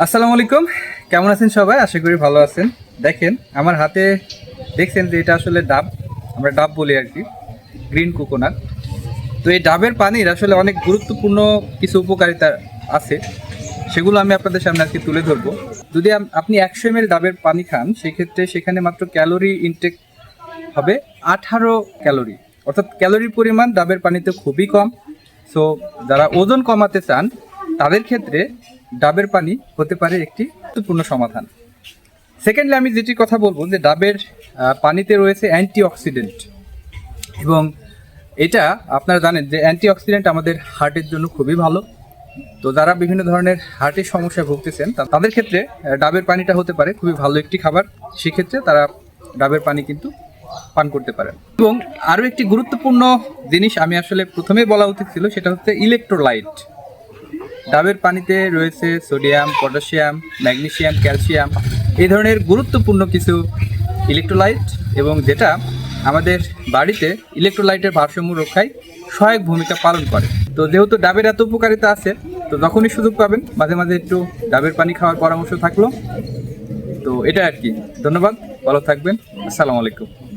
আসসালামু আলাইকুম। কেমন আছেন সবাই? আশা করি ভালো আছেন। দেখেন, আমার হাতে দেখছেন যে এটা আসলে ডাব। আমরা ডাব বলি আর কি, গ্রিন কোকোনাট। তো এই ডাবের পানির আসলে অনেক গুরুত্বপূর্ণ কিছু উপকারিতা আছে। সেগুলো আমি আপনাদের সামনে আজকে তুলে ধরবো। যদি আপনি একশো এম ডাবের পানি খান, সেক্ষেত্রে সেখানে মাত্র ক্যালোরি ইনটেক হবে আঠারো ক্যালোরি। অর্থাৎ ক্যালোরির পরিমাণ ডাবের পানিতে খুবই কম। সো যারা ওজন কমাতে চান, তাদের ক্ষেত্রে ডাবের পানি হতে পারে একটি গুরুত্বপূর্ণ সমাধান। সেকেন্ডলি আমি যেটি কথা বলব যে ডাবের পানিতে রয়েছে অ্যান্টিঅক্সিডেন্ট এবং এটা আপনারা জানেন যে অ্যান্টিঅক্সিডেন্ট আমাদের হার্টের জন্য খুবই ভালো। তো যারা বিভিন্ন ধরনের হার্টের সমস্যায় ভুগতেছেন তাদের ক্ষেত্রে ডাবের পানিটা হতে পারে খুবই ভালো একটি খাবার। সেক্ষেত্রে তারা ডাবের পানি কিন্তু পান করতে পারেন। এবং আরও একটি গুরুত্বপূর্ণ জিনিস আমি আসলে প্রথমেই বলা উচিত ছিল, সেটা হচ্ছে ইলেকট্রোলাইট। ডাবের পানিতে রয়েছে সোডিয়াম, পটাশিয়াম, ম্যাগনেশিয়াম, ক্যালসিয়াম এই ধরনের গুরুত্বপূর্ণ কিছু ইলেকট্রোলাইট এবং যেটা আমাদের বাড়িতে ইলেকট্রোলাইটের ভারসাম্য রক্ষায় সহায়ক ভূমিকা পালন করে। তো যেহেতু ডাবের এত উপকারিতা আছে, তো যখনই সুযোগ পাবেন। মাঝে মাঝে একটু ডাবের পানি খাওয়ার পরামর্শ থাকল। তো এটা আর কি। ধন্যবাদ। ভালো থাকবেন। আসসালামু আলাইকুম।